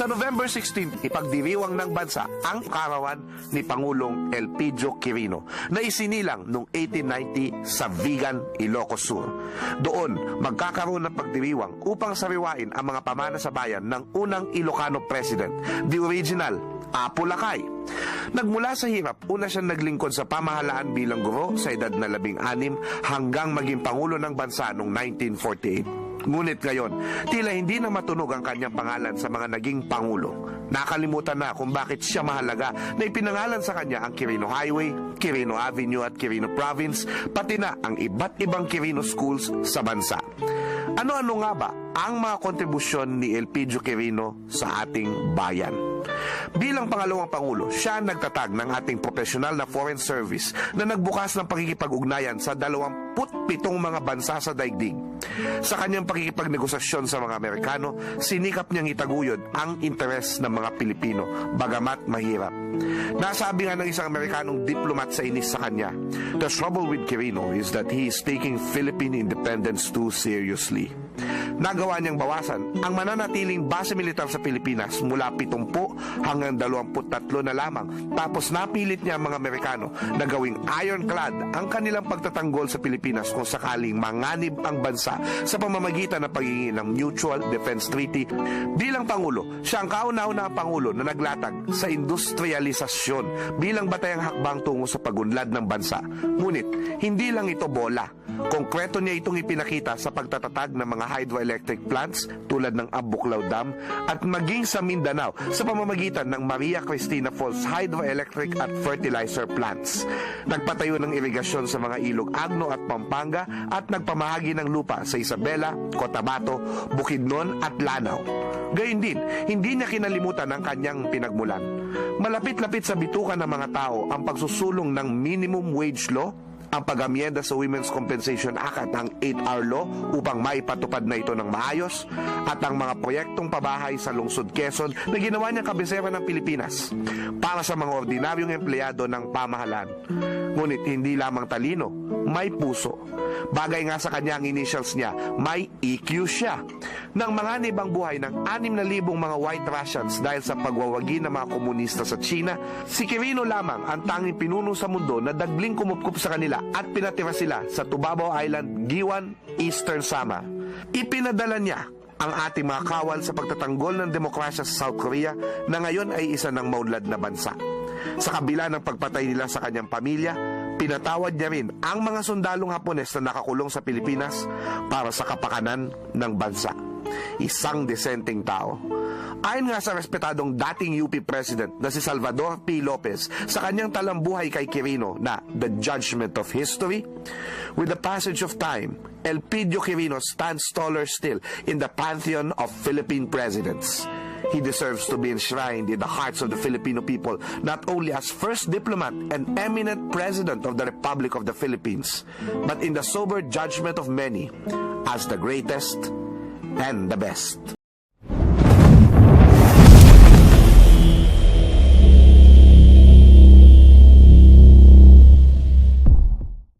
Sa November 16, ipagdiriwang ng bansa ang karawan ni Pangulong Elpidio Quirino na isinilang noong 1890 sa Vigan, Ilocos Sur. Doon, magkakaroon ng pagdiriwang upang sariwain ang mga pamana sa bayan ng unang Ilocano President, the original Apo Lakay. Nagmula sa hirap, una siyang naglingkod sa pamahalaan bilang guro sa edad na labing anim hanggang maging Pangulo ng Bansa noong 1948. Ngunit ngayon, tila hindi na matunog ang kanyang pangalan sa mga naging Pangulo. Nakalimutan na kung bakit siya mahalaga na ipinangalan sa kanya ang Quirino Highway, Quirino Avenue at Quirino Province, pati na ang iba't ibang Quirino Schools sa bansa. Ano-ano nga ba ang mga kontribusyon ni Elpidio Quirino sa ating bayan? Bilang pangalawang pangulo, siya ang nagtatag ng ating profesional na foreign service na nagbukas ng pakikipag-ugnayan sa 27 mga bansa sa daigdig. Sa kanyang pakikipagnegosasyon sa mga Amerikano, sinikap niyang itaguyod ang interes ng mga Pilipino, bagamat mahirap. Nasabi nga ng isang Amerikanong diplomat sa inis sa kanya, The trouble with Quirino is that he is taking Philippine independence too seriously. Nagawa niyang bawasan ang mananatiling base militar sa Pilipinas mula 70 hanggang 23 na lamang. Tapos napilit niya ang mga Amerikano na gawing ironclad ang kanilang pagtatanggol sa Pilipinas kung sakaling manganib ang bansa sa pamamagitan ng pagiging ng Mutual Defense Treaty. Bilang Pangulo, siya ang kauna-unahang Pangulo na naglatag sa industrialisasyon bilang batayang hakbang tungo sa pagunlad ng bansa. Ngunit, hindi lang ito bola. Konkreto niya itong ipinakita sa pagtatatag ng mga hydroelectric plants tulad ng Abuklaw Dam at maging sa Mindanao sa pamamagitan ng Maria Cristina Falls Hydroelectric at Fertilizer Plants. Nagpatayo ng irigasyon sa mga ilog Agno at Pampanga at nagpamahagi ng lupa sa Isabela, Cotabato, Bukidnon at Lanao. Gayun din, hindi niya kinalimutan ang kanyang pinagmulan. Malapit-lapit sa bituka ng mga tao ang pagsusulong ng minimum wage law ang pag-amienda sa Women's Compensation Act at ang 8R Law upang maipatupad na ito ng maayos at ang mga proyektong pabahay sa lungsod Quezon na ginawa niyang kabisera ng Pilipinas para sa mga ordinaryong empleyado ng pamahalaan. Ngunit hindi lamang talino, may puso. Bagay nga sa kanya ang initials niya, may EQ siya. Nang mga nibang buhay ng 6,000 mga white Russians dahil sa pagwawagi ng mga komunista sa China, si Quirino lamang ang tanging pinuno sa mundo na dagling kumupkup sa kanila at pinatira sila sa Tubabo Island, Giwan, Eastern Samar. Ipinadala niya ang ating mga kawal sa pagtatanggol ng demokrasya sa South Korea na ngayon ay isa ng maunlad na bansa. Sa kabila ng pagpatay nila sa kanyang pamilya, pinatawad niya rin ang mga sundalong Hapones na nakakulong sa Pilipinas para sa kapakanan ng bansa. Isang desenteng tao. Ayon nga sa respetadong dating UP President na si Salvador P. Lopez sa kanyang talambuhay kay Quirino na The Judgment of History, with the passage of time, Elpidio Quirino stands taller still in the pantheon of Philippine presidents. He deserves to be enshrined in the hearts of the Filipino people, not only as first diplomat and eminent president of the Republic of the Philippines, but in the sober judgment of many as the greatest and the best.